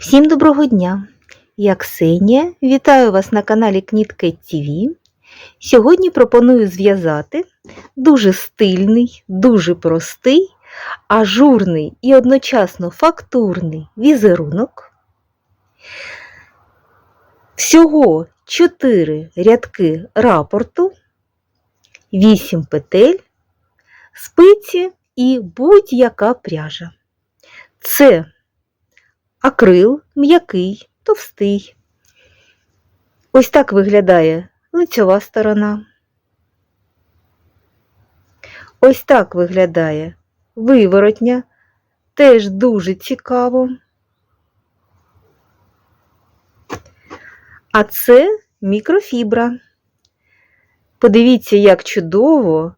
Всім доброго дня! Я Ксенія, вітаю вас на каналі Кнітка ТВ. Сьогодні пропоную зв'язати дуже стильний, дуже простий, ажурний і одночасно фактурний візерунок. Всього 4 рядки рапорту, 8 петель, спиці і будь-яка пряжа. Це акрил м'який, товстий. Ось так виглядає лицьова сторона. Ось так виглядає виворотня, теж дуже цікаво. А це мікрофібра. Подивіться, як чудово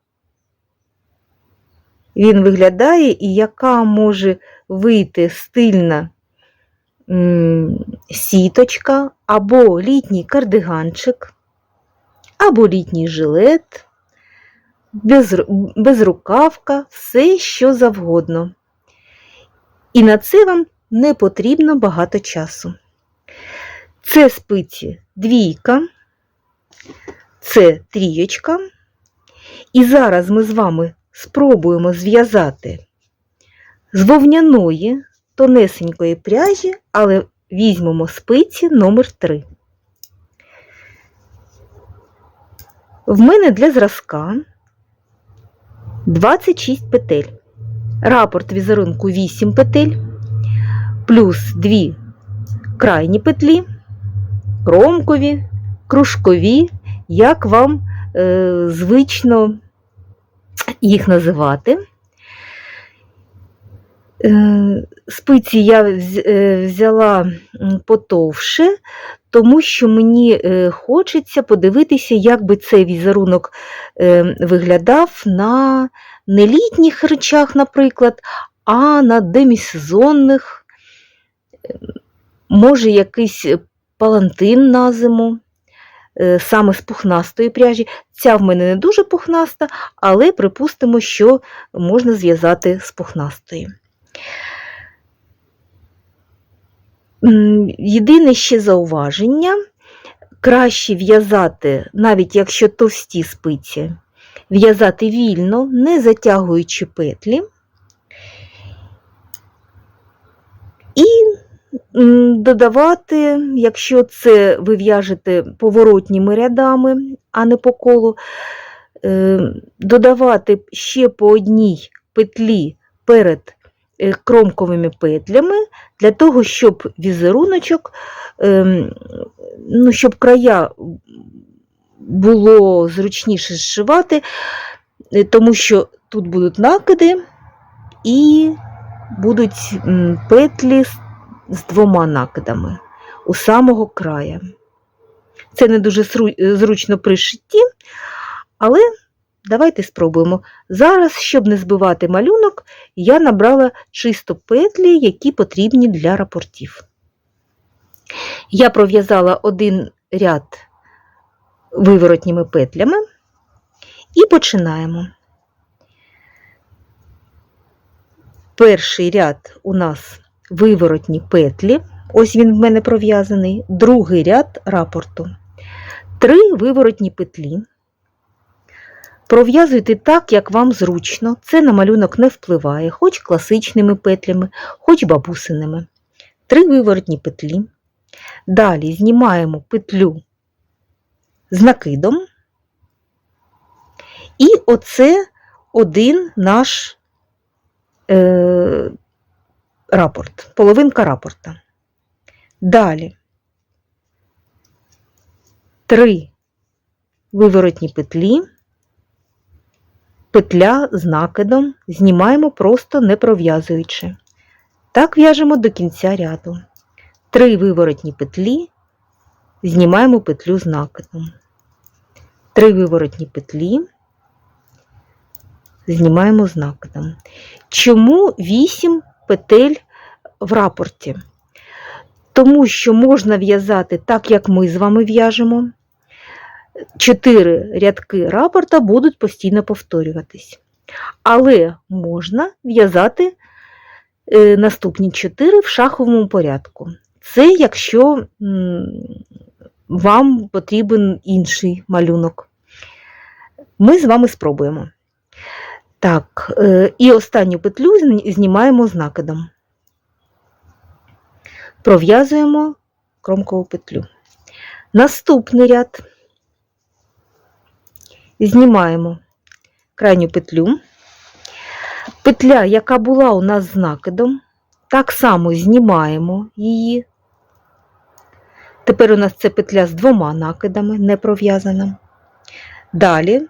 він виглядає і яка може вийти стильна сіточка, або літній кардиганчик, або літній жилет, без, безрукавка, все що завгодно. І на це вам не потрібно багато часу. Це спиці двійка, це трієчка. І зараз ми з вами спробуємо зв'язати з вовняної тонесенької пряжі, але візьмемо спиці номер 3 В мене для зразка 26 петель. Рапорт візерунку 8 петель, плюс 2 крайні петлі, кромкові, кружкові, як вам е, звично їх називати. Е, Спиці я е, взяла потовше, тому що мені е, хочеться подивитися, як би цей візерунок виглядав на нелітніх речах, наприклад, а на демісезонних, може, якийсь палантин на зиму, саме з пухнастої пряжі. Ця в мене не дуже пухнаста, але припустимо, що можна зв'язати з пухнастої. Єдине ще зауваження, краще в'язати, навіть якщо товсті спиці, в'язати вільно, не затягуючи петлі. І додавати, якщо це ви в'яжете поворотніми рядами, а не по колу, е, додавати ще по одній петлі перед кромковими петлями, для того, щоб візеруночок, ем, ну, щоб края було зручніше зшивати, е, тому що тут будуть накиди і будуть петлі з- двома накидами у самого края. Це не дуже е, зручно при шитті, але давайте спробуємо. Зараз, щоб не збивати малюнок, я набрала чисто петлі, які потрібні для рапортів. Я пров'язала один ряд виворотніми петлями і починаємо. Перший ряд у нас виворотні петлі, ось він в мене пров'язаний, другий ряд рапорту. Три виворотні петлі. Пров'язуйте так, як вам зручно. Це на малюнок не впливає, хоч класичними петлями, хоч бабусиними. Три виворотні петлі. Далі знімаємо петлю з накидом. І оце один наш е, рапорт, половинка рапорта. Далі три виворотні петлі, петля з накидом, знімаємо просто не пров'язуючи. Так в'яжемо до кінця ряду. Три виворотні петлі, знімаємо петлю з накидом. Три виворотні петлі, знімаємо з накидом. Чому 8 петель в рапорті? Тому що можна в'язати так, як ми з вами в'яжемо. Чотири рядки рапорта будуть постійно повторюватись. Але можна в'язати е, наступні чотири в шаховому порядку. Це якщо вам потрібен інший малюнок. Ми з вами спробуємо. Так, е, і останню петлю знімаємо з накидом. Пров'язуємо кромкову петлю. Наступний ряд знімаємо крайню петлю. Петля, яка була у нас з накидом, так само знімаємо її. Тепер у нас це петля з двома накидами, не пров'язана. Далі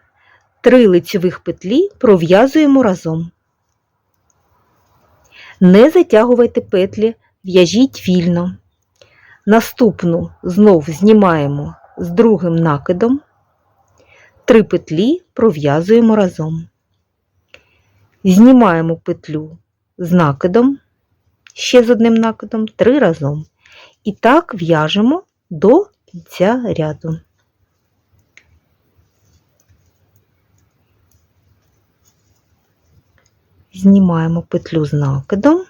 три лицьових петлі пров'язуємо разом. Не затягувайте петлі, в'яжіть вільно. Наступну знов знімаємо з другим накидом. Три петлі пров'язуємо разом. Знімаємо петлю з накидом, ще з одним накидом, три разом. І так в'яжемо до кінця ряду. Знімаємо петлю з накидом,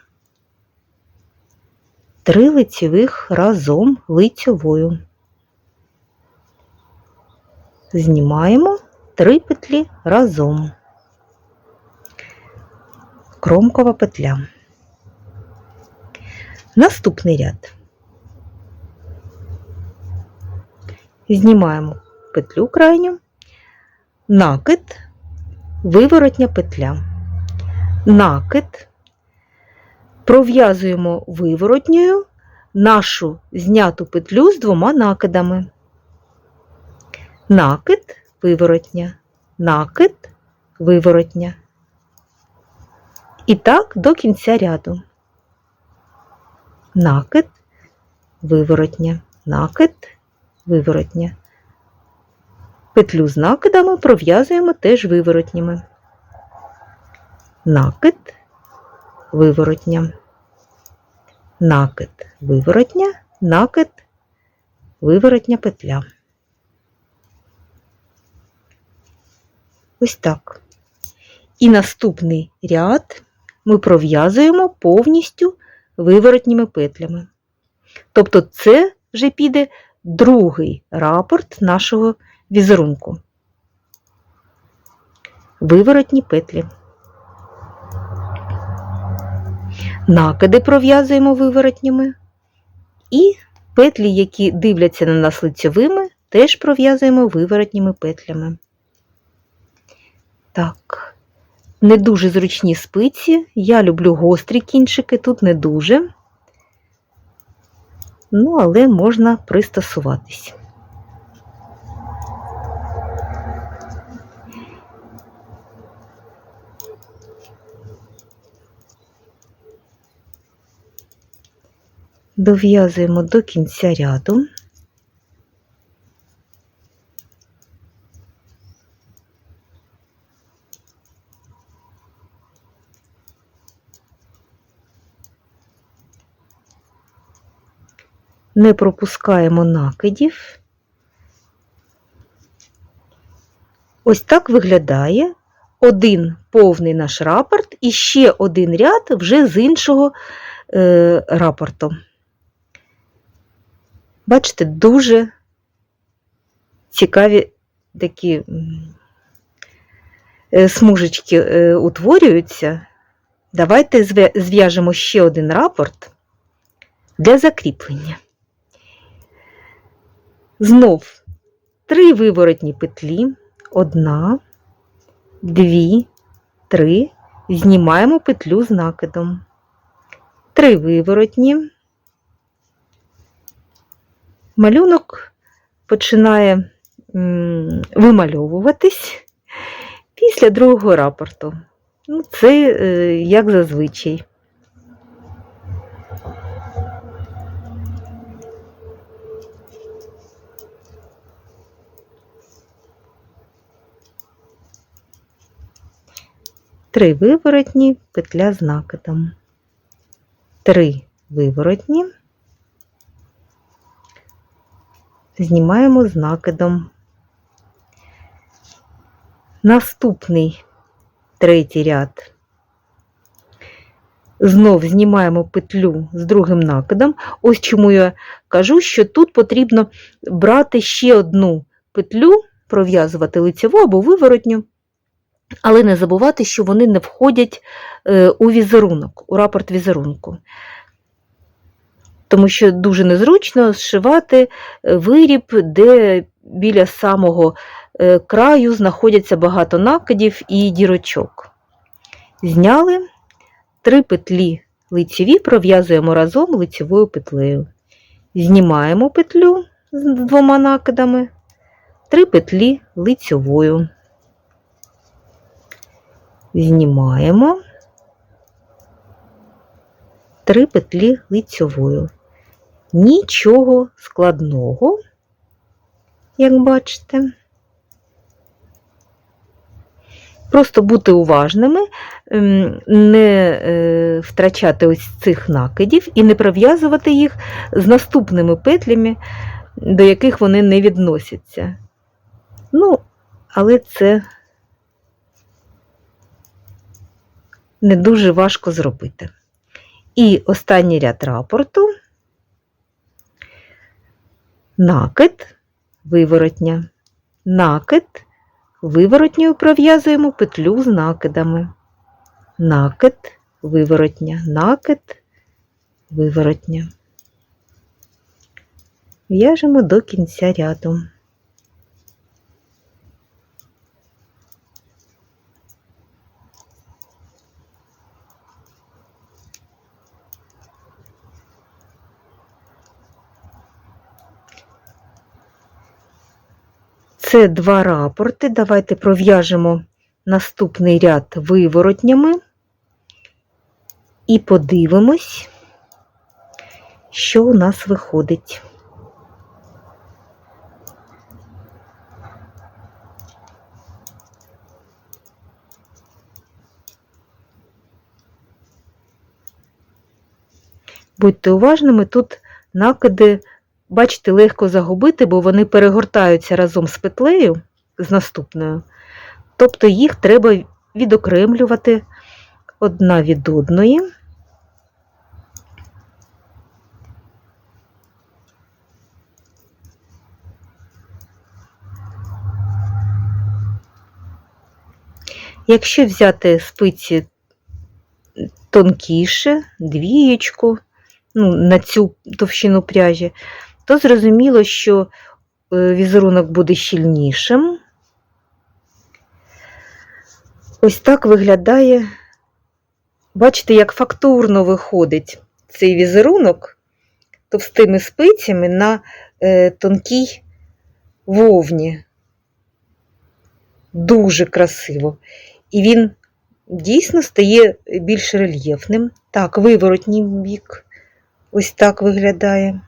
три лицьових разом лицьовою. Знімаємо три петлі разом. Кромкова петля. Наступний ряд. Знімаємо петлю крайню, накид, виворотня петля. Накид, пров'язуємо виворотньою нашу зняту петлю з двома накидами. Накид, виворотня, накид, виворотня. І так до кінця ряду. Накид, виворотня, накид, виворотня. Петлю з накидами пров'язуємо теж виворотніми. Накид, виворотня. Накид, виворотня, накид, виворотня петля. Ось так. І наступний ряд ми пров'язуємо повністю виворотніми петлями. Тобто це вже піде другий рапорт нашого візерунку. Виворотні петлі. Накиди пров'язуємо виворотніми. І петлі, які дивляться на нас лицьовими, теж пров'язуємо виворотніми петлями. Так, не дуже зручні спиці. Я люблю гострі кінчики, тут не дуже. Ну, але можна пристосуватись. Дов'язуємо до кінця ряду. Не пропускаємо накидів. Ось так виглядає один повний наш рапорт і ще один ряд вже з іншого е, рапорту. Бачите, дуже цікаві такі е, смужечки е, утворюються. Давайте зв'яжемо ще один рапорт для закріплення. Знов три виворотні петлі, одна, дві, три, знімаємо петлю з накидом. Три виворотні. Малюнок починає вимальовуватись після другого рапорту. Ну, це е, як зазвичай. Три виворотні, петля з накидом. Три виворотні. Знімаємо з накидом. Наступний третій ряд. Знов знімаємо петлю з другим накидом. Ось чому я кажу, що тут потрібно брати ще одну петлю, пров'язувати лицеву або виворотню, але не забувати, що вони не входять е, у візерунок, у рапорт візерунку. Тому що дуже незручно зшивати е, виріб, де біля самого е, краю знаходяться багато накидів і дірочок. Зняли три петлі лицеві, пров'язуємо разом лицевою петлею. Знімаємо петлю з двома накидами, три петлі лицьовою. Знімаємо три петлі лицьовою. Нічого складного, як бачите. Просто бути уважними, ем, не е, втрачати ось цих накидів і не пров'язувати їх з наступними петлями, до яких вони не відносяться. Ну, але це не дуже важко зробити. І останній ряд рапорту накид, виворотня, накид, виворотньою пров'язуємо петлю з накидами. Накид, виворотня, накид, виворотня. В'яжемо до кінця ряду. Це два рапорти. Давайте пров'яжемо наступний ряд виворотнями і подивимось, що у нас виходить. Будьте уважними, тут накиди бачите, легко загубити, бо вони перегортаються разом з петлею, з наступною. Тобто їх треба відокремлювати одна від одної. Якщо взяти спиці тонкіше, двієчку, ну, на цю товщину пряжі, то зрозуміло, що е, візерунок буде щільнішим. Ось так виглядає, бачите, як фактурно виходить цей візерунок товстими спицями на е, тонкій вовні. Дуже красиво. І він дійсно стає більш рельєфним. Так, виворотній бік ось так виглядає.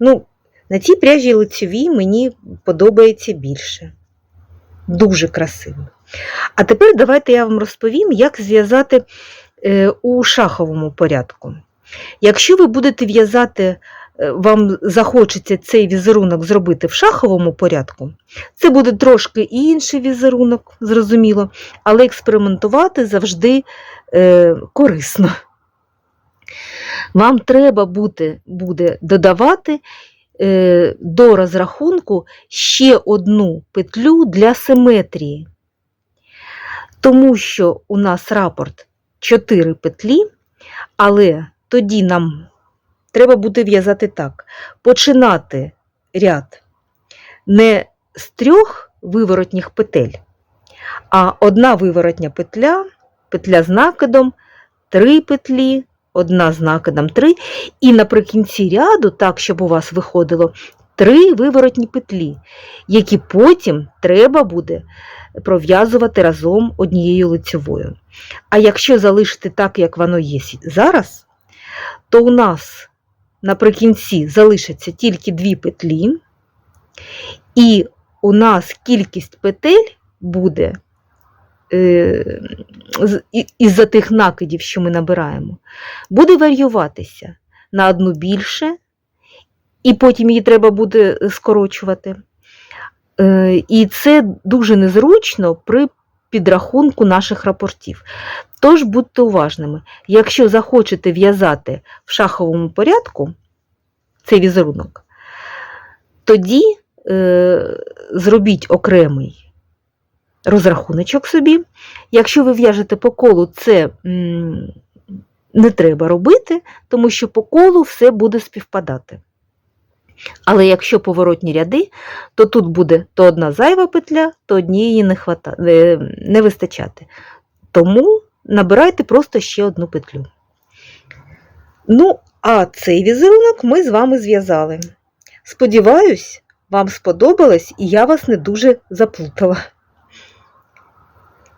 Ну, на цій пряжі лицевій мені подобається більше. Дуже красиво. А тепер давайте я вам розповім, як зв'язати е, у шаховому порядку. Якщо ви будете в'язати, е, вам захочеться цей візерунок зробити в шаховому порядку, це буде трошки інший візерунок, зрозуміло, але експериментувати завжди е, корисно. Вам треба буде, буде додавати е, до розрахунку ще одну петлю для симетрії, тому що у нас рапорт 4 петлі, але тоді нам треба буде в'язати так: починати ряд не з трьох виворотніх петель, а одна виворотня петля, петля з накидом, три петлі одна з накидом 3, і наприкінці ряду, так, щоб у вас виходило три виворотні петлі, які потім треба буде пров'язувати разом однією лицевою. А якщо залишити так, як воно є зараз, то у нас наприкінці залишаться тільки дві петлі, і у нас кількість петель буде із-за тих накидів, що ми набираємо, буде варіюватися на одну більше, і потім її треба буде скорочувати. Е, і це дуже незручно при підрахунку наших рапортів. Тож будьте уважними. Якщо захочете в'язати в шаховому порядку цей візерунок, тоді е, зробіть окремий розрахуночок собі. Якщо ви в'яжете по колу, це не треба робити, тому що по колу все буде співпадати. Але якщо поворотні ряди, то тут буде то одна зайва петля, то однієї не, хвата... не, не вистачати. Тому набирайте просто ще одну петлю. Ну, а цей візерунок ми з вами зв'язали. Сподіваюсь, вам сподобалось і я вас не дуже заплутала.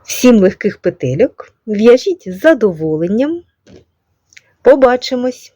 Всім легких петельок, в'яжіть з задоволенням. Побачимось!